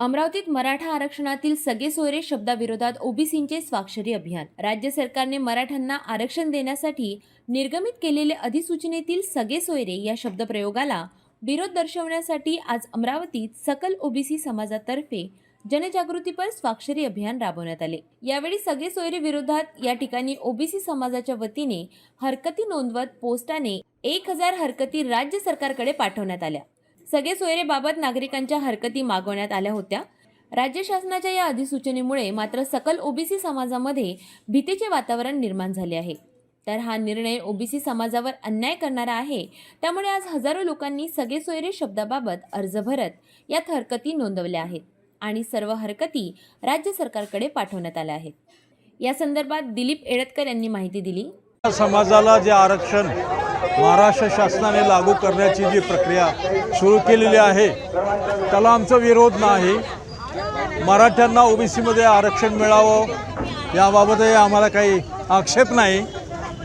अमरावतीत मराठा आरक्षणातील सगळे सोयरे शब्दाविरोधात ओबीसींचे स्वाक्षरी अभियान. राज्य सरकारने मराठ्यांना आरक्षण देण्यासाठी निर्गमित केलेले अधिसूचनेतील सगळे सोयरे या शब्दप्रयोगाला विरोध दर्शवण्यासाठी आज अमरावतीत सकल ओबीसी समाजातर्फे जनजागृतीपर स्वाक्षरी अभियान राबवण्यात आले. यावेळी सगळे सोयरे विरोधात या ठिकाणी ओबीसी समाजाच्या वतीने हरकती नोंदवत पोस्टाने एक हजार हरकती राज्य सरकारकडे पाठवण्यात आल्या. सगळे सोयरेबाबत नागरिकांच्या हरकती मागवण्यात आल्या होत्या. राज्य शासनाच्या या अधिसूचनेमुळे मात्र सकल ओबीसी समाजामध्ये भीतीचे वातावरण निर्माण झाले आहे. तर हा निर्णय ओबीसी समाजावर अन्याय करणारा आहे त्यामुळे आज हजारो लोकांनी सगळे सोयरे शब्दाबाबत अर्ज भरत यात हरकती नोंदवल्या आहेत आणि सर्व हरकती राज्य सरकारकडे पाठवण्यात आल्या आहेत. या संदर्भात दिलीप एळतकर यांनी माहिती दिली. समाजाला जे आरक्षण महाराष्ट्र शासनाने लागू करण्याची जी प्रक्रिया सुरू केलेली आहे त्याला आमचा विरोध नाही. मराठ्यांना ओबीसीमध्ये आरक्षण मिळावं याबाबतही आम्हाला काही आक्षेप नाही.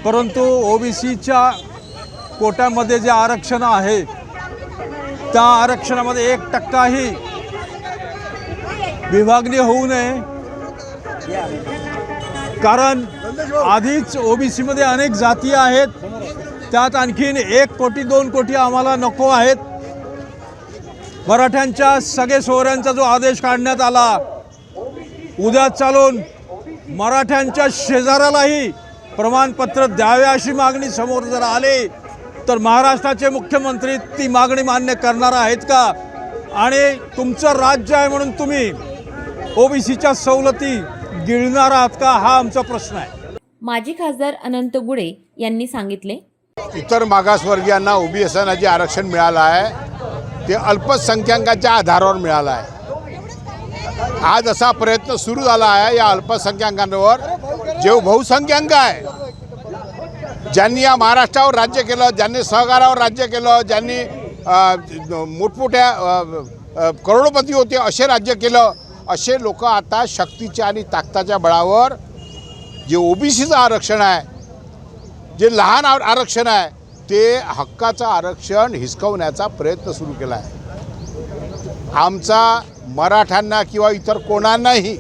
परंतु ओबीसीच्या कोट्यामध्ये जे आरक्षण आहे त्या आरक्षणामध्ये एक टक्काही विभागणी होऊ नये. कारण आधीच ओबीसीमध्ये अनेक जाती आहेत. त्यात आणखीन एक कोटी दोन कोटी आम्हाला नको आहेत. मराठ्यांच्या सगळे सोहऱ्यांचा जो आदेश काढण्यात आला उद्या चालून मराठ्यांच्या शेजाऱ्यालाही प्रमाणपत्र द्यावे अशी मागणी समोर जर आली तर महाराष्ट्राचे मुख्यमंत्री ती मागणी मान्य करणार आहेत का? आणि तुमचं राज्य आहे म्हणून तुम्ही ओबीसीच्या सवलती गिळणार आहात का? हा आमचा प्रश्न आहे. माजी खासदार अनंत गुडे यांनी सांगितले. इतर मागासवर्गीयांना ओबीएसना जे आरक्षण मिळालं आहे ते अल्पसंख्याकांच्या आधारावर मिळालं आहे. आज असा प्रयत्न सुरू झाला आहे या अल्पसंख्याकांवर जे बहुसंख्याक आहे. ज्यांनी या महाराष्ट्रावर राज्य केलं ज्यांनी सहकारावर राज्य केलं ज्यांनी मोठमोठ्या करोडपती होते असे राज्य केलं असे लोक आता शक्तीच्या आणि ताकदाच्या बळावर जे ओबीसीचं आरक्षण आहे जे लहान आरक्षण आहे ते हक्काचं आरक्षण हिसकवण्याचा प्रयत्न सुरू केला आहे. आमचा मराठ्यांना किंवा इतर कोणांनाही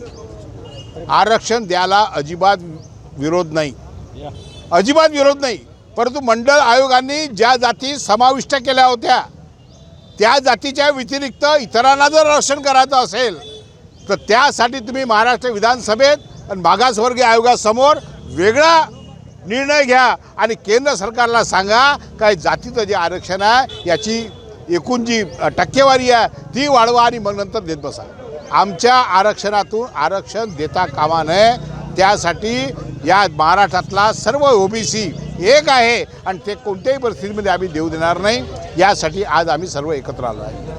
आरक्षण द्यायला अजिबात विरोध नाही. अजिबात विरोध नाही. परंतु मंडळ आयोगाने ज्या जाती समाविष्ट केल्या होत्या त्या जातीच्या व्यतिरिक्त इतरांना जर आरक्षण करायचं असेल तर त्यासाठी तुम्ही महाराष्ट्र विधानसभेत आणि मागासवर्गीय आयोगासमोर वेगळा निर्णय घ्या आणि केंद्र सरकारला सांगा काय जातीचं जे आरक्षण आहे याची एकूण जी टक्केवारी आहे ती वाढवा आणि मग नंतर देत बसा. आमच्या आरक्षणातून आरक्षण देता कामा नये. त्यासाठी या महाराष्ट्रातला सर्व ओबीसी एक आहे आणि ते कोणत्याही परिस्थितीमध्ये आम्ही देऊ देणार नाही. यासाठी आज आम्ही सर्व एकत्र आलो आहे.